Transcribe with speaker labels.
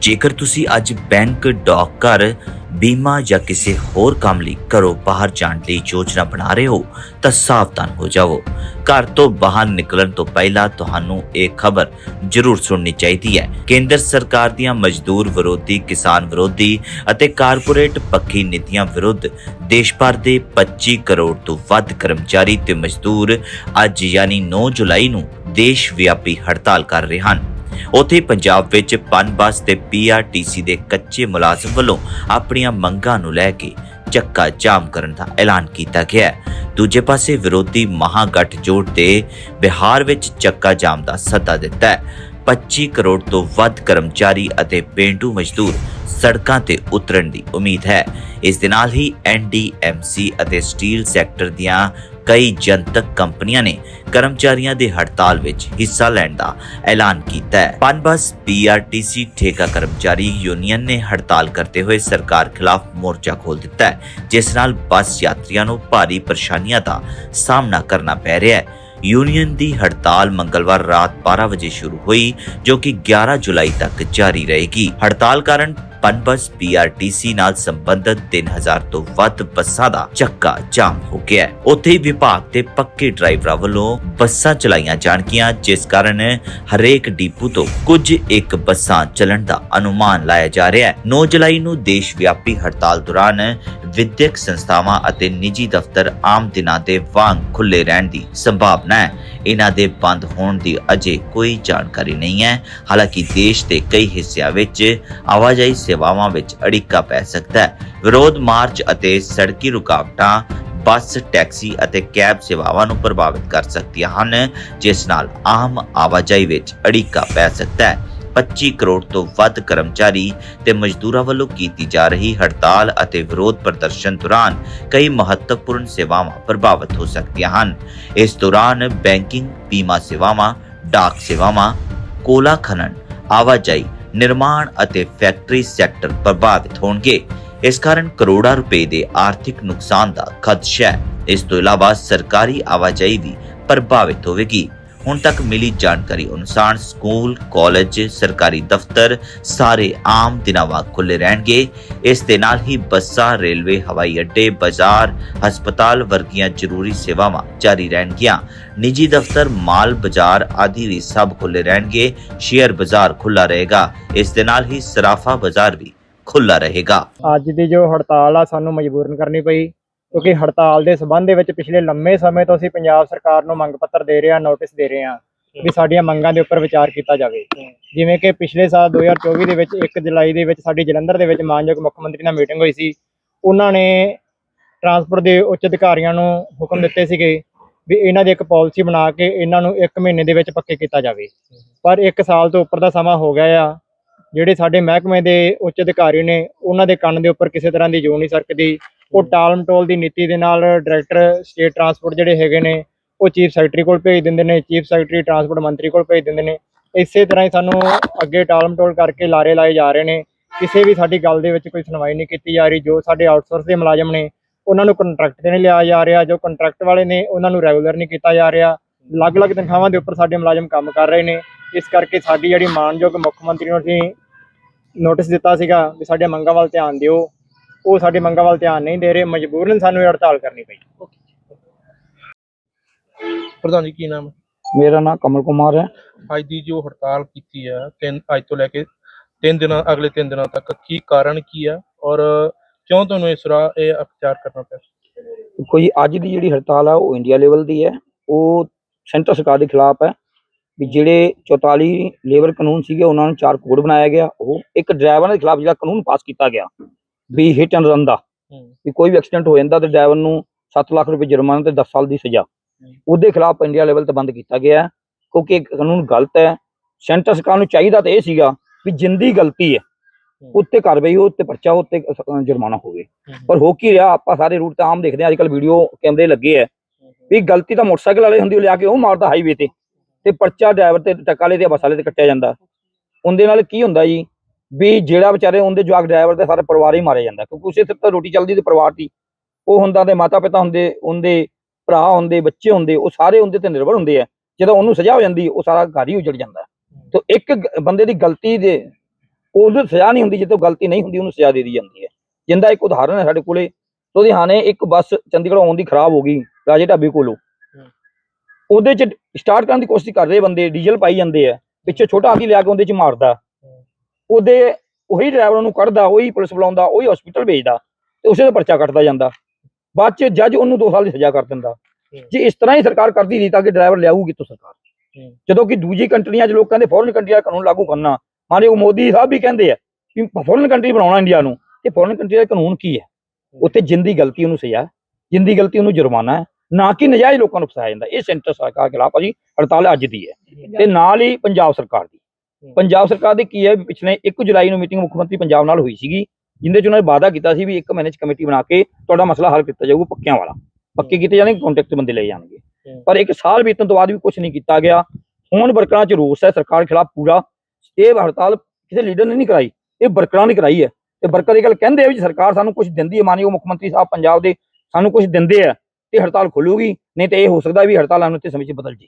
Speaker 1: ਜੇਕਰ ਤੁਸੀਂ ਅੱਜ ਬੈਂਕ, ਡਾਕ, ਘਰ, ਬੀਮਾ ਜਾਂ ਕਿਸੇ ਹੋਰ ਕੰਮ ਲਈ ਘਰੋਂ ਬਾਹਰ ਜਾਣ ਲਈ ਯੋਜਨਾ ਬਣਾ ਰਹੇ ਹੋ, ਤਾਂ ਸਾਵਧਾਨ ਹੋ ਜਾਵੋ। ਘਰ ਤੋਂ ਬਾਹਰ ਨਿਕਲਣ ਤੋਂ ਪਹਿਲਾਂ ਤੁਹਾਨੂੰ ਇਹ ਖਬਰ ਜ਼ਰੂਰ ਸੁਣਨੀ ਚਾਹੀਦੀ ਹੈ। ਕੇਂਦਰ ਸਰਕਾਰ ਦੀਆਂ ਮਜ਼ਦੂਰ ਵਿਰੋਧੀ, ਕਿਸਾਨ ਵਿਰੋਧੀ ਅਤੇ ਕਾਰਪੋਰੇਟ ਪੱਖੀ ਨੀਤੀਆਂ ਵਿਰੁੱਧ ਦੇਸ਼ ਭਰ ਦੇ 25 ਕਰੋੜ ਤੋਂ ਵੱਧ ਕਰਮਚਾਰੀ ਤੇ ਮਜ਼ਦੂਰ ਅੱਜ ਯਾਨੀ 9 ਜੁਲਾਈ ਨੂੰ ਦੇਸ਼ ਵਿਆਪੀ ਹੜਤਾਲ ਕਰ ਰਹੇ ਹਨ। ਉੱਥੇ ਪੰਜਾਬ ਵਿੱਚ ਪਨ ਬੱਸ ਤੇ ਪੀਆਰਟੀਸੀ ਦੇ ਕੱਚੇ ਮੁਲਾਜ਼ਮ ਵੱਲੋਂ ਆਪਣੀਆਂ ਮੰਗਾਂ ਨੂੰ ਲੈ ਕੇ ਚੱਕਾ ਜਾਮ ਕਰਨ ਦਾ ਐਲਾਨ ਕੀਤਾ ਗਿਆ ਹੈ। ਦੂਜੇ ਪਾਸੇ ਵਿਰੋਧੀ ਮਹਾਗਠਜੋੜ ਦੇ ਬਿਹਾਰ ਵਿੱਚ ਚੱਕਾ ਜਾਮ ਦਾ ਸੱਦਾ ਦਿੱਤਾ ਹੈ। 25 ਕਰੋੜ ਤੋਂ ਵੱਧ ਕਰਮਚਾਰੀ ਅਤੇ ਪੇਂਡੂ ਮਜ਼ਦੂਰ ਸੜਕਾਂ ਤੇ ਉਤਰਨ ਦੀ ਉਮੀਦ ਹੈ। ਇਸ ਦੇ ਨਾਲ ਹੀ ਐਨਡੀਐਮਸੀ ਅਤੇ ਸਟੀਲ ਸੈਕਟਰ ਦੀਆਂ ਕਈ ਜਨਤਕ ਕੰਪਨੀਆਂ ਨੇ ਕਰਮਚਾਰੀਆਂ ਦੇ ਹੜਤਾਲ ਵਿੱਚ ਹਿੱਸਾ ਲੈਣ ਦਾ ਐਲਾਨ ਕੀਤਾ ਹੈ। ਪਨਬਸ ਪੀਆਰਟੀਸੀ ਠੇਕਾ ਕਰਮਚਾਰੀ ਯੂਨੀਅਨ ਨੇ ਹੜਤਾਲ ਕਰਦੇ ਹੋਏ ਸਰਕਾਰ ਖਿਲਾਫ ਮੋਰਚਾ ਖੋਲ ਦਿੱਤਾ ਹੈ, ਜਿਸ ਨਾਲ ਬੱਸ ਯਾਤਰੀਆਂ ਨੂੰ ਭਾਰੀ ਪਰੇਸ਼ਾਨੀਆਂ ਦਾ ਸਾਹਮਣਾ ਕਰਨਾ ਪੈ ਰਿਹਾ ਹੈ। ਯੂਨੀਅਨ ਦੀ ਹੜਤਾਲ ਮੰਗਲਵਾਰ ਰਾਤ 12 ਵਜੇ ਸ਼ੁਰੂ ਹੋਈ, ਜੋ ਕਿ 11 ਜੁਲਾਈ ਤੱਕ ਜਾਰੀ ਰਹੇਗੀ। ਹੜਤਾਲ ਕਾਰਨ ਪਨਬਸ ਪੀਆਰਟੀਸੀ ਨਾਲ ਸੰਬੰਧਿਤ 3000 ਤੋਂ ਵੱਧ ਬੱਸਾਂ ਦਾ ਚੱਕਾ ਜਾਮ ਹੋ ਗਿਆ ਹੈ। ਉੱਥੇ ਹੀ ਵਿਭਾਗ ਦੇ ਪੱਕੇ ਡਰਾਈਵਰਾਂ ਵੱਲੋਂ ਬੱਸਾਂ ਚਲਾਈਆਂ ਜਾਣਗੀਆਂ, ਜਿਸ ਕਾਰਨ ਹਰੇਕ ਡਿਪੂ ਤੋਂ ਕੁਝ ਇੱਕ ਬੱਸਾਂ ਚੱਲਣ ਦਾ ਅਨੁਮਾਨ ਲਾਇਆ ਜਾ ਰਿਹਾ ਹੈ। 9 ਜੁਲਾਈ ਨੂੰ ਦੇਸ਼ ਵਿਆਪੀ ਹੜਤਾਲ ਦੌਰਾਨ ਵਿਦਿਅਕ ਸੰਸਥਾਵਾਂ ਅਤੇ ਨਿੱਜੀ ਦਫ਼ਤਰ ਆਮ ਦਿਨਾਂ ਦੇ ਵਾਂਗ ਖੁੱਲੇ ਰਹਿਣ ਦੀ ਸੰਭਾਵਨਾ ਹੈ। ਇਹਨਾਂ ਦੇ ਬੰਦ ਹੋਣ ਦੀ ਅਜੇ ਕੋਈ ਜਾਣਕਾਰੀ ਨਹੀਂ ਹੈ। ਹਾਲਾਂਕਿ ਦੇਸ਼ ਦੇ ਕਈ ਹਿੱਸਿਆਂ ਵਿੱਚ ਆਵਾਜਾਈ ਸੇਵਾਵਾਂ ਵਿੱਚ ਅੜਿੱਕਾ ਪੈ ਸਕਦਾ ਹੈ। ਵਿਰੋਧ ਮਾਰਚ ਅਤੇ ਸੜਕੀ ਰੁਕਾਵਟਾਂ ਬੱਸ, ਟੈਕਸੀ ਅਤੇ ਕੈਬ ਸੇਵਾਵਾਂ ਨੂੰ ਪ੍ਰਭਾਵਿਤ ਕਰ ਸਕਦੀਆਂ ਹਨ, ਜਿਸ ਨਾਲ ਆਮ ਆਵਾਜਾਈ ਵਿੱਚ ਅੜਿੱਕਾ ਪੈ ਸਕਦਾ ਹੈ। 25 ਕਰੋੜ ਤੋਂ ਵੱਧ ਕਰਮਚਾਰੀ ਤੇ ਮਜ਼ਦੂਰਾਂ ਵੱਲੋਂ ਕੀਤੀ ਜਾ ਰਹੀ ਹੜਤਾਲ ਅਤੇ ਵਿਰੋਧ ਪ੍ਰਦਰਸ਼ਨ ਦੌਰਾਨ ਕਈ ਮਹੱਤਵਪੂਰਨ ਸੇਵਾਵਾਂ ਪ੍ਰਭਾਵਿਤ ਹੋ ਸਕਦੀਆਂ ਹਨ। ਇਸ ਦੌਰਾਨ ਬੈਂਕਿੰਗ, ਬੀਮਾ ਸੇਵਾਵਾਂ, ਡਾਕ ਸੇਵਾਵਾਂ, ਕੋਲਾ ਖਨਨ, ਆਵਾਜਾਈ ਨਿਰਮਾਣ ਅਤੇ ਫੈਕਟਰੀ ਸੈਕਟਰ ਪ੍ਰਭਾਵਿਤ ਹੋਣਗੇ। ਇਸ ਕਾਰਨ ਕਰੋੜਾਂ ਰੁਪਏ ਦੇ ਆਰਥਿਕ ਨੁਕਸਾਨ ਦਾ ਖਦਸ਼ਾ ਹੈ। ਇਸ ਤੋਂ ਇਲਾਵਾ ਸਰਕਾਰੀ ਆਵਾਜਾਈ ਵੀ ਪ੍ਰਭਾਵਿਤ ਹੋਵੇਗੀ। ਹੁਣ ਤੱਕ ਮਿਲੀ ਜਾਣਕਾਰੀ ਅਨੁਸਾਰ ਸਕੂਲ, ਕਾਲਜ, ਸਰਕਾਰੀ ਦਫ਼ਤਰ ਸਾਰੇ ਆਮ ਦਿਨਾਂ ਵਾਂਗ ਖੁੱਲੇ ਰਹਿਣਗੇ। ਇਸ ਦੇ ਨਾਲ ਹੀ ਬੱਸਾਂ, ਰੇਲਵੇ, ਹਵਾਈ ਅੱਡੇ, ਬਾਜ਼ਾਰ, ਹਸਪਤਾਲ ਵਰਗੀਆਂ ਜ਼ਰੂਰੀ ਸੇਵਾਵਾਂ ਜਾਰੀ ਰਹਿਣਗੀਆਂ। ਨਿੱਜੀ ਦਫ਼ਤਰ, ਮਾਲ ਬਾਜ਼ਾਰ ਆਦਿ ਵੀ ਸਭ ਖੁੱਲੇ ਰਹਿਣਗੇ। ਸ਼ੇਅਰ ਬਾਜ਼ਾਰ ਖੁੱਲਾ ਰਹੇਗਾ। ਇਸ ਦੇ ਨਾਲ ਹੀ ਸਰਾਫਾ ਬਾਜ਼ਾਰ ਵੀ ਖੁੱਲਾ ਰਹੇਗਾ।
Speaker 2: ਅੱਜ ਦੀ ਜੋ ਹੜਤਾਲ ਆ, ਸਾਨੂੰ ਮਜਬੂਰਨ ਕਰਨੀ ਪਈ। ਕਿਉਂਕਿ ਹੜਤਾਲ ਦੇ ਸਬੰਧ ਦੇ ਵਿੱਚ ਪਿਛਲੇ ਲੰਮੇ ਸਮੇਂ ਤੋਂ ਅਸੀਂ ਪੰਜਾਬ ਸਰਕਾਰ ਨੂੰ ਮੰਗ ਪੱਤਰ ਦੇ ਰਹੇ ਹਾਂ ਨੋਟਿਸ ਦੇ ਰਹੇ ਹਾਂ ਵੀ ਸਾਡੀਆਂ ਮੰਗਾਂ ਦੇ ਉੱਪਰ ਵਿਚਾਰ ਕੀਤਾ ਜਾਵੇ। ਜਿਵੇਂ ਕਿ ਪਿਛਲੇ ਸਾਲ 2024 ਦੇ ਵਿੱਚ 1 ਜੁਲਾਈ ਦੇ ਵਿੱਚ ਸਾਡੀ ਜਲੰਧਰ ਦੇ ਵਿੱਚ ਮਾਨਯੋਗ ਮੁੱਖ ਮੰਤਰੀ ਨਾਲ ਮੀਟਿੰਗ ਹੋਈ ਸੀ। ਉਹਨਾਂ ਨੇ ਟਰਾਂਸਪੋਰਟ ਦੇ ਉੱਚ ਅਧਿਕਾਰੀਆਂ ਨੂੰ ਹੁਕਮ ਦਿੱਤੇ ਸੀਗੇ ਵੀ ਇਹਨਾਂ ਦੀ ਇੱਕ ਪਾਲਿਸੀ ਬਣਾ ਕੇ ਇਹਨਾਂ ਨੂੰ 1 ਮਹੀਨੇ ਦੇ ਵਿੱਚ ਪੱਕੇ ਕੀਤਾ ਜਾਵੇ। ਪਰ 1 ਸਾਲ ਤੋਂ ਉੱਪਰ ਦਾ ਸਮਾਂ ਹੋ ਗਿਆ ਆ। ਜਿਹੜੇ ਸਾਡੇ ਮਹਿਕਮੇ ਦੇ ਉੱਚ ਅਧਿਕਾਰੀ ਨੇ ਉਹਨਾਂ ਦੇ ਕੰਨ ਦੇ ਉੱਪਰ ਕਿਸੇ ਤਰ੍ਹਾਂ ਦੀ ਜੂ ਨਹੀਂ ਸਰਕਦੀ। ਉਹ ਟਾਲ ਮਟੋਲ ਦੀ ਨੀਤੀ ਦੇ ਨਾਲ ਡਾਇਰੈਕਟਰ ਸਟੇਟ ਟਰਾਂਸਪੋਰਟ ਜਿਹੜੇ ਹੈਗੇ ਨੇ, ਉਹ ਚੀਫ ਸੈਕਟਰੀ ਕੋਲ ਭੇਜ ਦਿੰਦੇ ਨੇ, ਚੀਫ ਸੈਕਟਰੀ ਟਰਾਂਸਪੋਰਟ ਮੰਤਰੀ ਕੋਲ ਭੇਜ ਦਿੰਦੇ ਨੇ। ਇਸੇ ਤਰ੍ਹਾਂ ਹੀ ਸਾਨੂੰ ਅੱਗੇ ਟਾਲ ਮਟੋਲ ਕਰਕੇ ਲਾਰੇ ਲਾਏ ਜਾ ਰਹੇ ਨੇ। ਕਿਸੇ ਵੀ ਸਾਡੀ ਗੱਲ ਦੇ ਵਿੱਚ ਕੋਈ ਸੁਣਵਾਈ ਨਹੀਂ ਕੀਤੀ ਜਾ ਰਹੀ। ਜੋ ਸਾਡੇ ਆਊਟਸੋਰਸ ਦੇ ਮੁਲਾਜ਼ਮ ਨੇ, ਉਹਨਾਂ ਨੂੰ ਕੰਟਰੈਕਟ ਤੇ ਨਹੀਂ ਲਿਆ ਜਾ ਰਿਹਾ। ਜੋ ਕੰਟਰੈਕਟ ਵਾਲੇ ਨੇ, ਉਹਨਾਂ ਨੂੰ ਰੈਗੂਲਰ ਨਹੀਂ ਕੀਤਾ ਜਾ ਰਿਹਾ। ਅਲੱਗ-ਅਲੱਗ ਤਨਖਾਹਾਂ ਦੇ ਉੱਪਰ ਸਾਡੇ ਮੁਲਾਜ਼ਮ ਕੰਮ ਕਰ ਰਹੇ ਨੇ। ਇਸ ਕਰਕੇ ਸਾਡੀ ਜਿਹੜੀ ਮਾਨਯੋਗ ਮੁੱਖ ਮੰਤਰੀ ਨੂੰ ਅਸੀਂ ਨੋਟਿਸ ਦਿੱਤਾ ਸੀਗਾ ਵੀ ਸਾਡੇ ਮੰਗਾਂ ਵੱਲ ਧਿਆਨ ਦਿਓ। ਉਹ ਸਾਡੇ ਮੰਗਾਂ ਵੱਲ ਧਿਆਨ ਨਹੀਂ ਦੇ ਰਹੇ ਮਜਬੂਰਨ ਸਾਨੂੰ ਇਹ ਹੜਤਾਲ ਕਰਨੀ ਪਈ।
Speaker 3: ਪ੍ਰਧਾਨ ਜੀ ਕੀ ਨਾਮ? ਹੈ?
Speaker 4: ਮੇਰਾ ਨਾਮ ਕਮਲ ਕੁਮਾਰ ਹੈ।
Speaker 3: ਅੱਜ ਦੀ ਜੋ ਹੜਤਾਲ ਕੀਤੀ ਹੈ ਤਿੰਨ ਅੱਜ ਤੋਂ ਲੈ ਕੇ ਤਿੰਨ ਦਿਨਾਂ ਅਗਲੇ ਤਿੰਨ ਦਿਨਾਂ ਤੱਕ ਕੀ ਕਾਰਨ ਕੀ ਹੈ ਔਰ ਕਿਉਂ ਤੁਹਾਨੂੰ ਇਸ ਰਾਹ ਇਹ ਅਖਤਿਆਰ ਕਰਨਾ ਪਿਆ?
Speaker 4: ਕੋਈ ਅੱਜ ਦੀ ਜਿਹੜੀ ਹੜਤਾਲ ਹੈ ਉਹ ਇੰਡੀਆ ਲੈਵਲ ਦੀ ਹੈ। ਉਹ ਸੈਂਟਰ ਸਰਕਾਰ ਦੇ ਖਿਲਾਫ ਹੈ ਵੀ ਜਿਹੜੇ 44 ਲੇਬਰ ਕਾਨੂੰਨ ਸੀਗੇ ਉਹਨਾਂ ਨੂੰ ਚਾਰ ਕੋਡ ਬਣਾਇਆ ਗਿਆ। ਉਹ ਇੱਕ ਡਰਾਈਵਰ ਦੇ ਖਿਲਾਫ ਜਿਹੜਾ ਕਾਨੂੰਨ ਪਾਸ ਕੀਤਾ ਗਿਆ। ਵੀ ਹਿੱਟ ਐਂਡ ਰਨ ਦਾ। ਵੀ ਕੋਈ ਵੀ ਐਕਸੀਡੈਂਟ ਹੋ ਜਾਂਦਾ ਤੇ ਡਰਾਈਵਰ ਨੂੰ 7 ਲੱਖ ਰੁਪਏ ਜੁਰਮਾਨਾ ਤੇ 10 ਸਾਲ ਦੀ ਸਜ਼ਾ। ਉਹਦੇ ਖਿਲਾਫ ਇੰਡੀਆ ਲੈਵਲ ਤੇ ਬੰਦ ਕੀਤਾ ਗਿਆ ਕਿਉਂਕਿ ਇਹ ਕਾਨੂੰਨ ਗਲਤ ਹੈ। ਸੈਂਟਰ ਸਰਕਾਰ ਨੂੰ ਚਾਹੀਦਾ ਤਾਂ ਇਹ ਸੀਗਾ ਵੀ ਜਿੰਦੀ ਗਲਤੀ ਹੈ ਉੱਤੇ ਕਾਰਵਾਈ ਹੋ ਉੱਤੇ ਪਰਚਾ ਹੋ, ਉੱਤੇ ਜੁਰਮਾਨਾ ਹੋਵੇ। ਪਰ ਹੋ ਕੀ ਰਿਹਾ ਆਪਾਂ ਸਾਰੇ ਰੂਟ ਤੇ ਆਮ ਦੇਖਦੇ ਹਾਂ ਅੱਜਕੱਲ ਵੀਡੀਓ ਕੈਮਰੇ ਲੱਗੇ ਆ ਵੀ ਗਲਤੀ ਤਾਂ ਮੋਟਰਸਾਈਕਲ ਵਾਲੇ ਹੁੰਦੀ ਉਹ ਲਿਆ ਕੇ ਉਹ ਮਾਰਦਾ ਹਾਈਵੇ ਤੇ। ਤੇ ਪਰਚਾ ਡਰਾਈਵਰ ਤੇ ਟਰੱਕ ਵਾਲੇ ਤੇ ਬੱਸ ਵਾਲੇ ਤੇ ਕੱਟਿਆ ਜਾਂਦਾ। ਉਹਦੇ ਨਾਲ ਕੀ ਹੁੰਦਾ ਜੀ? ਵੀ ਜਿਹੜਾ ਵਿਚਾਰੇ ਉਹਦੇ ਜਵਾਕ ਡਰਾਈਵਰ ਦੇ ਸਾਰੇ ਪਰਿਵਾਰ ਹੀ ਮਾਰਿਆ ਜਾਂਦਾ ਕਿਉਂਕਿ ਉਸੇ ਸਿਰ ਤਾਂ ਰੋਟੀ ਚੱਲਦੀ ਤੇ ਪਰਿਵਾਰ ਦੀ ਉਹ ਹੁੰਦਾ ਤੇ ਮਾਤਾ ਪਿਤਾ ਹੁੰਦੇ ਉਹਦੇ ਭਰਾ ਹੁੰਦੇ ਬੱਚੇ ਹੁੰਦੇ ਉਹ ਸਾਰੇ ਉਹਦੇ ਤੇ ਨਿਰਭਰ ਹੁੰਦੇ ਆ ਜਦੋਂ ਉਹਨੂੰ ਸਜ਼ਾ ਹੋ ਜਾਂਦੀ ਉਹ ਸਾਰਾ ਘਰ ਹੀ ਉਜੜ ਜਾਂਦਾ। ਤਾਂ ਇੱਕ ਬੰਦੇ ਦੀ ਗਲਤੀ ਦੇ ਉਹਨੂੰ ਸਜ਼ਾ ਨਹੀਂ ਹੁੰਦੀ ਜਦੋਂ ਗਲਤੀ ਨਹੀਂ ਹੁੰਦੀ ਉਹਨੂੰ ਸਜ਼ਾ ਦੇ ਦਿੱਤੀ ਜਾਂਦੀ ਹੈ। ਜਿੰਦਾ ਇੱਕ ਉਦਾਹਰਨ ਹੈ ਸਾਡੇ ਕੋਲੇ ਲੁਧਿਆਣੇ ਇੱਕ ਬੱਸ ਚੰਡੀਗੜ੍ਹ ਆਉਣ ਦੀ ਖਰਾਬ ਹੋ ਗਈ ਰਾਜੇ ਢਾਬੇ ਕੋਲੋਂ। ਉਹਦੇ ਚ ਸਟਾਰਟ ਕਰਨ ਦੀ ਕੋਸ਼ਿਸ਼ ਕਰ ਰਹੇ ਬੰਦੇ ਡੀਜ਼ਲ ਪਾਈ ਜਾਂਦੇ ਆ ਪਿੱਛੇ ਛੋਟਾ ਹਾਥੀ ਲਿਆ ਕੇ ਉਹਦੇ ਚ ਮਾਰਦਾ। ਉਹਦੇ ਉਹੀ ਡਰਾਈਵਰ ਨੂੰ ਕੱਢਦਾ ਉਹੀ ਪੁਲਿਸ ਬੁਲਾਉਂਦਾ ਉਹੀ ਹਸਪੀਟਲ ਭੇਜਦਾ ਤੇ ਉਸੇ ਦਾ ਪਰਚਾ ਕੱਟਦਾ ਜਾਂਦਾ। ਬਾਅਦ ਚ ਜੱਜ ਉਹਨੂੰ 2 ਸਾਲ ਦੀ ਸਜ਼ਾ ਕਰ ਦਿੰਦਾ। ਜੇ ਇਸ ਤਰ੍ਹਾਂ ਹੀ ਸਰਕਾਰ ਕਰਦੀ ਰਹੀ ਤਾਂ ਕਿ ਡਰਾਈਵਰ ਲਿਆਊਗੀ ਕਿੱਥੋਂ ਸਰਕਾਰ। ਜਦੋਂ ਕਿ ਦੂਜੀ ਕੰਟਰੀਆਂ 'ਚ ਲੋਕਾਂ ਦੇ ਫੋਰਨ ਕੰਟਰੀਆਂ ਦਾ ਕਾਨੂੰਨ ਲਾਗੂ ਕਰਨਾ ਮਾਰੇ ਉਹ ਮੋਦੀ ਸਾਹਿਬ ਵੀ ਕਹਿੰਦੇ ਆ ਕਿ ਫੋਰਨ ਕੰਟਰੀ ਬਣਾਉਣਾ ਇੰਡੀਆ ਨੂੰ ਤੇ ਫੋਰਨ ਕੰਟਰੀ ਦਾ ਕਾਨੂੰਨ ਕੀ ਹੈ? ਉੱਥੇ ਜਿੰਦੀ ਗਲਤੀ ਉਹਨੂੰ ਸਜ਼ਾ ਜਿੰਦੀ ਗਲਤੀ ਉਹਨੂੰ ਜੁਰਮਾਨਾ ਹੈ ਨਾ ਕਿ ਨਜਾਇਜ਼ ਲੋਕਾਂ ਨੂੰ ਫਸਾਇਆ ਜਾਂਦਾ। ਇਹ ਸੈਂਟਰ ਸਰਕਾਰ ਖਿਲਾਫ ਜੀ ਹੜਤਾਲ ਅੱਜ ਦੀ ਹੈ। ਤੇ ਨਾਲ ਹੀ ਪੰਜਾਬ ਸਰਕਾਰ ਦੀ। ਪੰਜਾਬ ਸਰਕਾਰ ਦੀ ਕੀ ਹੈ ਪਿਛਲੇ 1 ਜੁਲਾਈ ਨੂੰ ਮੀਟਿੰਗ ਮੁੱਖ ਮੰਤਰੀ ਪੰਜਾਬ ਨਾਲ ਹੋਈ ਸੀਗੀ ਜਿੰਦੇ ਚ ਉਹਨਾਂ ਨੇ ਵਾਅਦਾ ਕੀਤਾ ਸੀ ਵੀ ਇੱਕ ਮਹੀਨੇ ਚ ਕਮੇਟੀ ਬਣਾ ਕੇ ਤੁਹਾਡਾ ਮਸਲਾ ਹੱਲ ਕੀਤਾ ਜਾਊਗਾ ਪੱਕਿਆਂ ਵਾਲਾ। ਪੱਕੇ ਕੀਤੇ ਜਾਣਗੇ ਕੰਟੈਕਟ ਬੰਦੇ ਲਏ ਜਾਣਗੇ। ਪਰ ਇੱਕ ਸਾਲ ਬੀਤਣ ਤੋਂ ਬਾਅਦ ਵੀ ਕੁਝ ਨਹੀਂ ਕੀਤਾ ਗਿਆ। ਹੁਣ ਵਰਕਰਾਂ ਚ ਰੋਸ ਹੈ ਸਰਕਾਰ ਖਿਲਾਫ ਪੂਰਾ। ਇਹ ਹੜਤਾਲ ਕਿਸੇ ਲੀਡਰ ਨੇ ਨਹੀਂ ਕਰਾਈ ਇਹ ਵਰਕਰਾਂ ਨੇ ਕਰਾਈ ਹੈ। ਤੇ ਵਰਕਰ ਇਹ ਗੱਲ ਕਹਿੰਦੇ ਆ ਵੀ ਸਰਕਾਰ ਸਾਨੂੰ ਕੁਝ ਦਿੰਦੀ ਹੈ ਮਾਨਯੋਗ ਮੁੱਖ ਮੰਤਰੀ ਸਾਹਿਬ ਪੰਜਾਬ ਦੇ ਸਾਨੂੰ ਕੁਝ ਦਿੰਦੇ ਆ ਤੇ ਹੜਤਾਲ ਖੁੱਲੂਗੀ ਨਹੀਂ ਤੇ ਇਹ ਹੋ ਸਕਦਾ ਵੀ ਹੜਤਾਲ ਆਉਣ ਤੇ ਸਮੇਂ ਚ ਬਦਲ ਜੇ